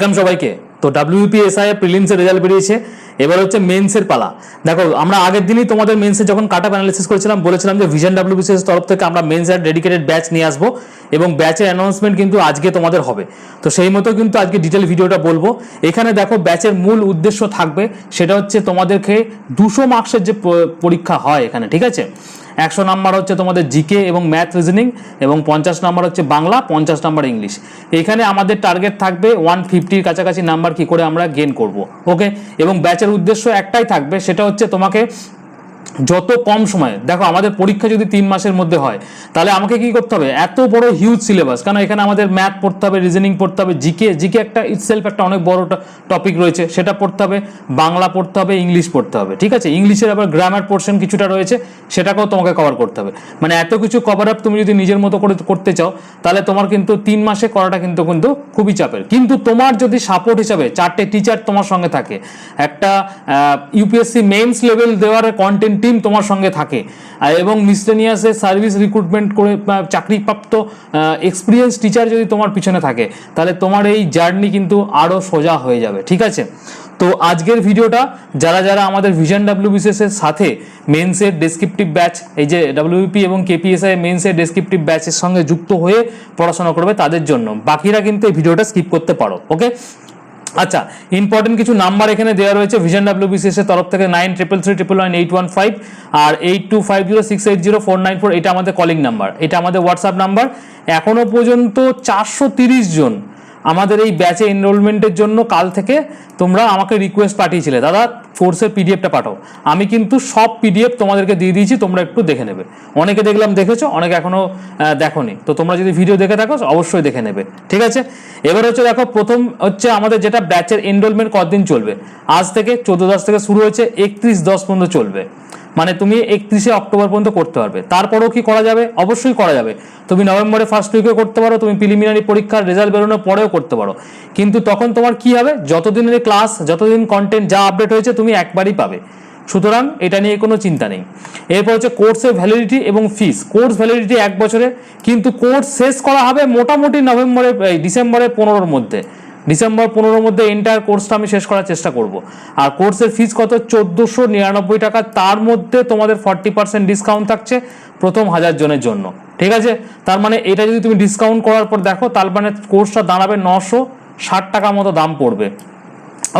Welcome সবাইকে। তো WPSI প্রিলিমসের result বেরিয়েছে। এবার হচ্ছে মেন্সের পালা। দেখো, আমরা আগের দিনই তোমাদের মেন্সের যখন কাট অ্যানালিসিস করেছিলাম, বলেছিলাম যে ভিশন ডাব্লিউবিসিএস তরফ থেকে আমরা মেন্সের ডেডিকেটেড ব্যাচ নিয়ে আসব এবং ব্যাচের অ্যানাউন্সমেন্ট কিন্তু আজকে তোমাদের হবে। তো সেই মতো কিন্তু আজকে ডিটেল ভিডিওটা বলব। এখানে দেখো ব্যাচের মূল উদ্দেশ্য থাকবে, সেটা হচ্ছে তোমাদেরকে দুশো মার্কসের যে পরীক্ষা হয় এখানে, ঠিক আছে? একশো নাম্বার হচ্ছে তোমাদের জিকে এবং ম্যাথ রিজনিং এবং পঞ্চাশ নাম্বার হচ্ছে বাংলা, পঞ্চাশ নাম্বার ইংলিশ। এখানে আমাদের টার্গেট থাকবে ওয়ান ফিফটির কাছাকাছি নাম্বার কি করে আমরা গেন করব ওকে এবং ব্যাচের উদ্দেশ্য একটাই থাকবে, সেটা হচ্ছে তোমাকে যত কম সময়ে, দেখো আমাদের পরীক্ষা যদি তিন মাসের মধ্যে হয়, তাহলে আমাকে কি করতে হবে? এত বড় হিউজ সিলেবাস কারণ এখানে আমাদের ম্যাথ পড়তে হবে রিজনিং পড়তে হবে জিকে জিকে একটা ইটসেলফ একটা অনেক বড় টপিক রয়েছে, সেটা পড়তে হবে, বাংলা পড়তে হবে ইংলিশ পড়তে হবে, ঠিক আছে? ইংলিশের আবার গ্রামার পোর্শন কিছুটা রয়েছে, সেটাকেও তোমাকে কভার করতে হবে। মানে এত কিছু কভার আপ তুমি যদি নিজের মতো করে করতে চাও, তাহলে তোমার কিন্তু তিন মাসে করাটা কিন্তু কিন্তু খুবই চাপের। কিন্তু তোমার যদি সাপোর্ট হিসাবে চারটে টিচার তোমার সঙ্গে থাকে, একটা ইউপিএসসি মেন্স লেভেল দেওয়ার কন্টেন্ট টিম তোমার সঙ্গে থাকে। এবং মিসলেনিয়াসে সার্ভিস রিক্রুটমেন্ট করে চাকরিপ্রাপ্ত এক্সপিরিয়েন্স টিচার যদি তোমার পিছনে থাকে, তাহলে তোমার এই জার্নি কিন্তু আরও সোজা হয়ে যাবে, ঠিক আছে? তো আজকের ভিডিওটা, যারা যারা আমাদের ভিশন ডাব্লিউবিসিএস এর সাথে মেন্সের ডেসক্রিপটিভ ব্যাচ এই যে ডাব্লিউপি এবং কেপিএসআই মেন্সের ডেসক্রিপটিভ ব্যাচের সঙ্গে যুক্ত হয়ে পড়াশোনা করবে তাদের জন্য। বাকিরা কিন্তু এই ভিডিওটা স্কিপ করতে পারো ওকে আচ্ছা ইম্পর্টেন্ট কিছু নাম্বার এখানে দেওয়া রয়েছে ভিশন ডাব্লিউবিসিএস এর তরফ থেকে nine triple three triple nine eight one five আর eight two five zero six eight zero four nine four এটা আমাদের কলিং নাম্বার এটা আমাদের হোয়াটসঅ্যাপ নাম্বার এখনও পর্যন্ত চারশো তিরিশ জন আমাদের এই ব্যাচে এনরোলমেন্টের জন্য কাল থেকে তোমরা আমাকে রিকোয়েস্ট পাঠিয়েছিলে। দাদা কোর্সের পিডিএফটা পাঠাও। আমি কিন্তু সব পিডিএফ তোমাদেরকে দিয়ে দিয়েছি, তোমরা একটু দেখে নেবে। অনেকে দেখলাম দেখেছ, অনেকে এখনও দেখোনি। তো তোমরা যদি ভিডিও দেখে থাকো, অবশ্যই দেখে নেবে। ঠিক আছে? এবার হচ্ছে দেখো, প্রথম হচ্ছে আমাদের যেটা ব্যাচের এনরোলমেন্ট কতদিন চলবে? আজ থেকে চোদ্দ দশ থেকে শুরু হয়েছে, একত্রিশ দশ পর্যন্ত চলবে। মানে তুমি একত্রিশে অক্টোবর পর্যন্ত করতে পারবে। তারপরেও কি করা যাবে? অবশ্যই করা যাবে। তুমি নভেম্বরে ফার্স্ট উইকে করতে পারো, তুমি প্রিলিমিনারি পরীক্ষার রেজাল্ট বেরোনোর পরেও করতে পারো। কিন্তু তখন তোমার কি হবে? যতদিনের ক্লাস যতদিন কন্টেন্ট যা আপডেট হয়েছে, তুমি একবারই পাবে। সুতরাং এটা নিয়ে কোনো চিন্তা নেই। এরপর হচ্ছে কোর্সের ভ্যালিডিটি এবং ফিস কোর্স ভ্যালিডিটি এক বছরে, কিন্তু কোর্স শেষ করা হবে মোটামুটি নভেম্বরের, এই ডিসেম্বরের পনেরোর মধ্যে। ডিসেম্বর পনেরোর মধ্যে এন্টায়ার কোর্সটা আমি শেষ করার চেষ্টা করব। আর কোর্সের ফিস কত? চোদ্দোশো নিরানব্বই টাকা। তার মধ্যে তোমাদের ফর্টি পার্সেন্ট ডিসকাউন্ট থাকছে প্রথম হাজার জনের জন্য। ঠিক আছে? তার মানে এটা যদি তুমি ডিসকাউন্ট করার পর দেখো, তার মানে কোর্সটা দাঁড়াবে নশো ষাট টাকা মতো দাম পড়বে।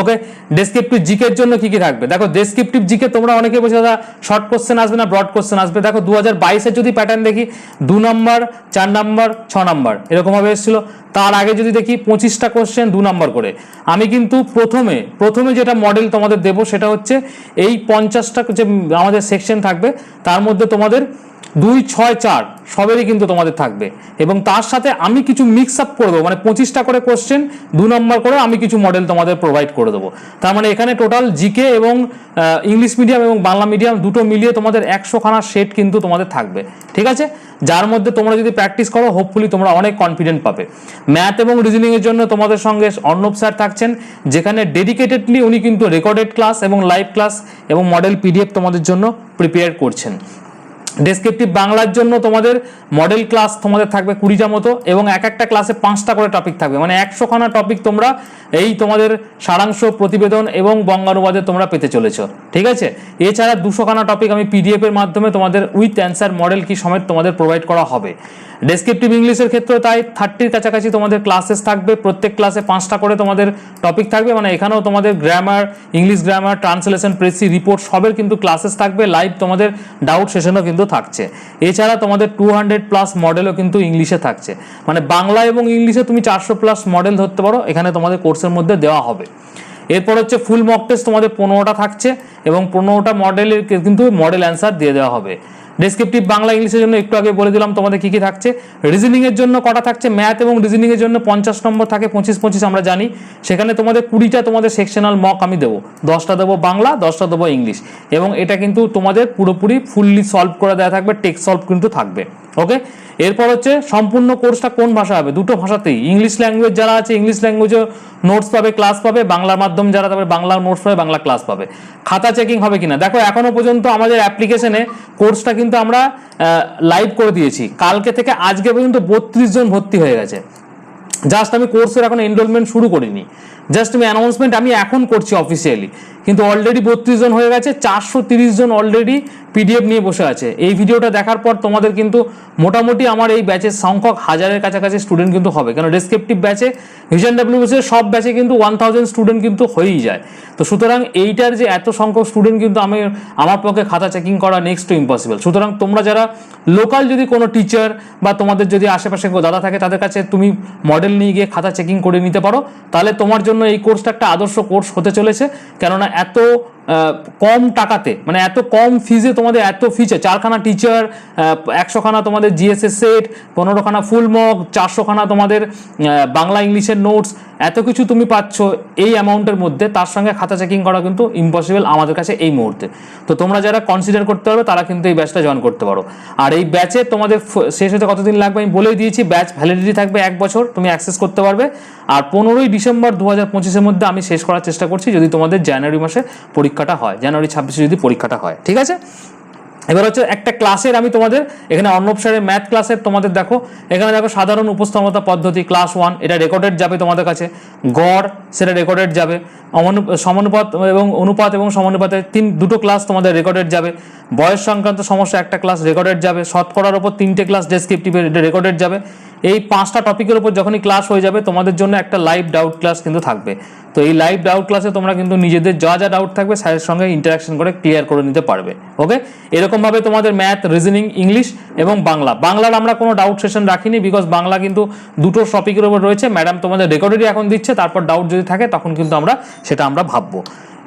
ওকে ডেসক্রিপটিভ জিকের জন্য কি কি থাকবে? দেখো ডেসক্রিপটিভ জিকে তোমরা অনেকে বলছো, দাদা শর্ট কোশ্চেন আসবে না ব্রড কোশ্চেন আসবে। দেখো দু হাজার বাইশের যদি প্যাটার্ন দেখি, দু নম্বর চার নম্বর ছ নম্বর এরকমভাবে এসেছিল। তার আগে যদি দেখি, পঁচিশটা কোশ্চেন দু নম্বর করে। আমি কিন্তু প্রথমে প্রথমে যেটা মডেল তোমাদের দেবো, সেটা হচ্ছে এই পঞ্চাশটা যে আমাদের সেকশন থাকবে, তার মধ্যে তোমাদের দুই ছয় চার, সবেরই কিন্তু তোমাদের থাকবে। এবং তার সাথে আমি কিছু মিক্স আপ করে দেবো মানে পঁচিশটা করে কোশ্চেন দু নম্বর করে আমি কিছু মডেল তোমাদের প্রোভাইড করে দেবো। তার মানে এখানে টোটাল জিকে এবং ইংলিশ মিডিয়াম এবং বাংলা মিডিয়াম দুটো মিলিয়ে তোমাদের একশো খানা সেট কিন্তু তোমাদের থাকবে। ঠিক আছে? যার মধ্যে তোমরা যদি প্র্যাকটিস করো হোপফুলি তোমরা অনেক কনফিডেন্ট পাবে। ম্যাথ এবং রিজনিংয়ের জন্য তোমাদের সঙ্গে অর্ণব স্যার থাকছেন, যেখানে ডেডিকেটেডলি উনি কিন্তু রেকর্ডেড ক্লাস এবং লাইভ ক্লাস এবং মডেল পিডিএফ তোমাদের জন্য প্রিপেয়ার করছেন। ডেসক্রিপটিভ বাংলার জন্য তোমাদের মডেল ক্লাস তোমাদের থাকবে কুড়িটা মতো এবং এক একটা ক্লাসে পাঁচটা করে টপিক থাকবে। মানে একশোখানা টপিক তোমরা এই তোমাদের সারাংশ, প্রতিবেদন এবং বঙ্গানুবাদে তোমরা পেতে চলেছো। ঠিক আছে? এছাড়া দুশোখানা টপিক আমি পিডিএফ এর মাধ্যমে তোমাদের উইথ অ্যান্সার মডেল কি সমেত তোমাদের প্রোভাইড করা হবে। ডেসক্রিপটিভ ইংলিশের ক্ষেত্রে তাই থার্টির কাছাকাছি তোমাদের ক্লাসেস থাকবে, প্রত্যেক ক্লাসে পাঁচটা করে তোমাদের টপিক থাকবে। মানে এখানেও তোমাদের grammar English grammar translation precis report সবের কিন্তু ক্লাসেস থাকবে। লাইভ তোমাদের ডাউট সেশনও কিন্তু থাকছে। এছাড়া তোমাদের টু হান্ড্রেড প্লাস মডেলও কিন্তু ইংলিশে থাকছে। মানে বাংলা এবং ইংলিশে তুমি চারশো প্লাস মডেল ধরতে পারো, এখানে তোমাদের কোর্সের মধ্যে দেওয়া হবে। এরপর হচ্ছে ফুল মক টেস্ট তোমাদের পনেরোটা থাকছে। এবং পনেরোটা মডেলের কিন্তু মডেল অ্যান্সার দিয়ে দেওয়া হবে। ডেসক্রিপটিভ বাংলা ইংলিশের জন্য একটু আগে বলে দিলাম তোমাদের কী কী থাকছে। রিজনিং এর জন্য কটা থাকছে? ম্যাথ এবং রিজনিং এর জন্য পঞ্চাশ নম্বর থাকে, পঁচিশ পঁচিশ আমরা জানি। সেখানে তোমাদের কুড়িটা তোমাদের সেকশনাল মক আমি দেবো। দশটা দেবো বাংলা, দশটা দেবো ইংলিশ। এবং এটা কিন্তু তোমাদের পুরোপুরি ফুললি সলভ করে দেওয়া থাকবে টেক সলভ কিন্তু থাকবে। ওকে এরপর হচ্ছে সম্পূর্ণ কোর্সটা কোন ভাষা হবে? দুটো ভাষাতেই। ইংলিশ ল্যাঙ্গুয়েজ যারা আছে ইংলিশ ল্যাঙ্গুয়েজও নোটস পাবে ক্লাস পাবে, বাংলার মাধ্যম যারা তবে বাংলা নোটস পাবে, বাংলা ক্লাস পাবে। খাতা চেকিং হবে কিনা? দেখো, এখনও পর্যন্ত আমাদের অ্যাপ্লিকেশনে কোর্সটা কিন্তু আমরা লাইভ করে দিয়েছি। কালকে থেকে আজকে পর্যন্ত বত্রিশ জন ভর্তি হয়ে গেছে। জাস্ট আমি কোর্সের এখন এনরোলমেন্ট শুরু করিনি। জাস্ট আমি অ্যানাউন্সমেন্ট আমি এখন করছি অফিসিয়ালি কিন্তু অলরেডি বত্রিশ জন হয়ে গেছে, চারশো তিরিশ জন অলরেডি পিডিএফ নিয়ে বসে আছে। এই ভিডিওটা দেখার পর তোমাদের কিন্তু মোটামুটি আমার এই ব্যাচের সংখ্যক হাজারের কাছাকাছি স্টুডেন্ট কিন্তু হবে। কারণ ডেসক্রিপটিভ ব্যাচে ভিশন ডাব্লিউএস এর সব ব্যাচে কিন্তু ওয়ান থাউজেন্ড স্টুডেন্ট কিন্তু হয়েই যায়। তো সুতরাং এইটার যে এত সংখ্যক স্টুডেন্ট কিন্তু আমি, আমার পক্ষে খাতা চেকিং করা নেক্সট টু ইম্পসিবল সুতরাং তোমরা যারা লোকাল যদি কোনো টিচার বা তোমাদের যদি আশেপাশে দাদা থাকে, তাদের কাছে তুমি মডেল নিয়ে গিয়ে খাতা চেকিং করে নিতে পারো। তাহলে তোমার জন্য এই কোর্সটা একটা আদর্শ কোর্স হতে চলেছে। কেননা এত কম টাকাতে মানে এত কম ফিজে তোমাদের এত ফিচার চারখানা টিচার একশোখানা তোমাদের জিএসএস সেট পনেরোখানা ফুল মগ চারশোখানা তোমাদের বাংলা ইংলিশের নোটস এত কিছু তুমি পাচ্ছ এই অ্যামাউন্টের মধ্যে, তার সঙ্গে খাতা চেকিং করা কিন্তু ইম্পসিবল আমাদের কাছে এই মুহূর্তে। তো তোমরা যারা কনসিডার করতে পারবে, তারা কিন্তু এই ব্যাচটা জয়েন করতে পারো। আর এই ব্যাচে তোমাদের শেষ হতে কতদিন লাগবে আমি বলেই দিয়েছি ব্যাচ ভ্যালিডিটি থাকবে এক বছর, তুমি অ্যাক্সেস করতে পারবে। আর পনেরোই ডিসেম্বর দু হাজার পঁচিশের মধ্যে আমি শেষ করার চেষ্টা করছি, যদি তোমাদের জানুয়ারি মাসে পরীক্ষাটা হয় জানুয়ারি ছাব্বিশে যদি পরীক্ষাটা হয়, ঠিক আছে? এবার হচ্ছে একটা ক্লাসের আমি তোমাদের, এখানে অর্ণব ম্যাথ ক্লাসের তোমাদের দেখো, এখানে দেখো সাধারণ উপস্থাপনা পদ্ধতি ক্লাস ওয়ান এটা রেকর্ডেড যাবে তোমাদের কাছে। গড়, সেটা রেকর্ডেড যাবে। অমনু- সমানুপাত এবং অনুপাত এবং সমানুপাতের তিন, দুটো ক্লাস তোমাদের রেকর্ডেড যাবে। বয়স সংক্রান্ত সমস্যা একটা ক্লাস রেকর্ডেড যাবে। শতকরার ওপর তিনটে ক্লাস ডেসক্রিপটিভের রেকর্ডেড যাবে। এই পাঁচটা টপিকের উপর যখনই ক্লাস হয়ে যাবে, তোমাদের জন্য একটা লাইভ ডাউট ক্লাস কিন্তু থাকবে। তো এই লাইভ ডাউট ক্লাসে তোমরা কিন্তু নিজেদের যা যা ডাউট থাকবে স্যারের সঙ্গে ইন্টারাকশন করে ক্লিয়ার করে নিতে পারবে ওকে এরকমভাবে তোমাদের ম্যাথ রিজনিং ইংলিশ এবং বাংলা। বাংলার আমরা কোনো ডাউট সেশন রাখিনি বিকজ বাংলা কিন্তু দুটো টপিকের উপর রয়েছে। ম্যাডাম তোমাদের রেকর্ডেরই এখন দিচ্ছে, তারপর ডাউট যদি থাকে, তখন কিন্তু আমরা সেটা আমরা ভাববো।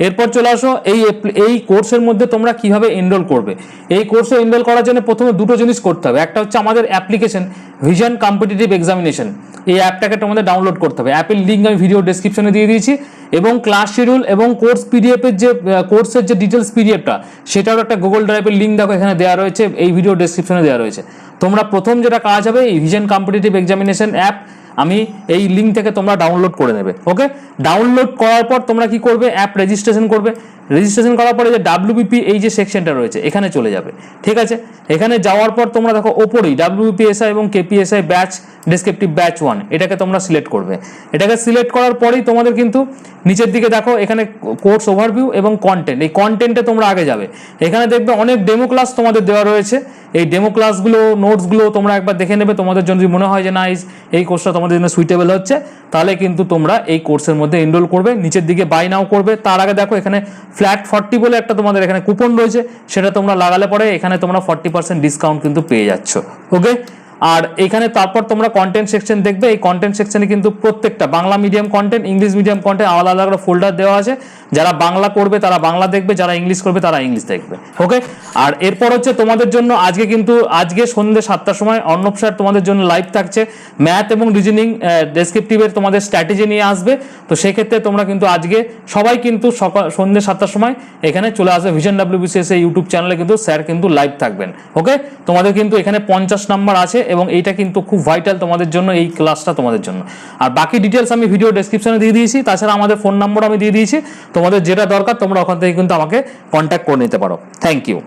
এরপর চলে আসো, এই এই কোর্সের মধ্যে তোমরা কীভাবে এনরোল করবে? এই কোর্সে এনরোল করার জন্য প্রথমে দুটো জিনিস করতে হবে। একটা হচ্ছে আমাদের অ্যাপ্লিকেশন ভিশন কম্পিটিটিভ এক্সামিনেশন এই অ্যাপটাকে তোমাদের ডাউনলোড করতে হবে। অ্যাপের লিঙ্ক আমি ভিডিও ডেসক্রিপশনে দিয়ে দিয়েছি এবং ক্লাস শিডিউল এবং কোর্স পিডিএফের যে কোর্সের যে ডিটেলস পিডিএফটা সেটারও একটা গুগল ড্রাইভের লিঙ্ক দেখো এখানে দেওয়া রয়েছে। এই ভিডিও ডেসক্রিপশনে দেওয়া রয়েছে। তোমরা প্রথম যেটা কাজ হবে, এই ভিশন কম্পিটিটিভ এক্সামিনেশন অ্যাপ আমি এই লিঙ্ক থেকে তোমরা ডাউনলোড করে নেবে ওকে ডাউনলোড করার পর তোমরা কি করবে? অ্যাপ রেজিস্ট্রেশন করবে। রেজিস্ট্রেশন করার পরে যে ডাব্লিউবিপি এই যে সেকশনটা রয়েছে, এখানে চলে যাবে। ঠিক আছে? এখানে যাওয়ার পর তোমরা দেখো, ওপরেই ডাব্লিউবিপিএসআই এবং KPSI batch descriptive batch one এটাকে তোমরা সিলেক্ট করবে। এটাকে সিলেক্ট করার পরেই তোমাদের কিন্তু নিচের দিকে দেখো, এখানে কোর্স ওভারভিউ এবং কন্টেন্ট এই কন্টেন্টে তোমরা আগে যাবে। এখানে দেখবে অনেক ডেমো ক্লাস তোমাদের দেওয়া রয়েছে। এই ডেমো ক্লাসগুলো নোটসগুলো তোমরা একবার দেখে নেবে। তোমাদের জন্য যদি মনে হয় যে, না, এই কোর্সটা তোমাদের জন্য সুইটেবল হচ্ছে, তাহলে কিন্তু তোমরা এই কোর্সের মধ্যে এনরোল করবে। নিচের দিকে বাই নাও করবে। তার আগে দেখো, এখানে ফ্ল্যাট ফর্টি বলে একটা তোমাদের এখানে কুপন রয়েছে, সেটা তোমরা লাগালে পরে এখানে তোমরা ফর্টি পার্সেন্ট ডিসকাউন্ট কিন্তু পেয়ে যাচ্ছ। ওকে আর এখানে তারপর তোমরা কন্টেন্ট সেকশন দেখবে, এই কন্টেন্ট সেকশনে কিন্তু প্রত্যেকটা Bangla medium content English medium content আলাদা আলাদা ফোল্ডার দেওয়া আছে। যারা বাংলা করবে, তারা বাংলা দেখবে, যারা ইংলিশ করবে, তারা ইংলিশ দেখবে ওকে আর এরপর হচ্ছে তোমাদের জন্য আজকে কিন্তু, আজকে সন্ধ্যে সাতটার সময় অর্ণব স্যার তোমাদের জন্য লাইভ থাকছে। ম্যাথ এবং রিজনিং ডেসক্রিপটিভের তোমাদের স্ট্র্যাটেজি নিয়ে আসবে। তো সেক্ষেত্রে তোমরা কিন্তু আজকে সবাই কিন্তু সকাল সন্ধ্যে সাতটার সময় এখানে চলে আসবে। ভিশন ডাব্লিউবিসিএস ইউটিউব চ্যানেলে কিন্তু স্যার কিন্তু লাইভ থাকবেন ওকে তোমাদের কিন্তু এখানে পঞ্চাশ নাম্বার আছে। এবং এইটা কিন্তু খুব ভাইটাল তোমাদের জন্য এই ক্লাসটা তোমাদের জন্য। আর বাকি ডিটেলস আমি ভিডিও ডেসক্রিপশনে দিয়ে দিয়েছি, তাছাড়া আমাদের ফোন নম্বর আমি দিয়ে দিয়েছি। তোমাদের যেটা দরকার তোমরা ওখান থেকে কিন্তু আমাকে কন্ট্যাক্ট করে নিতে পারো। Thank you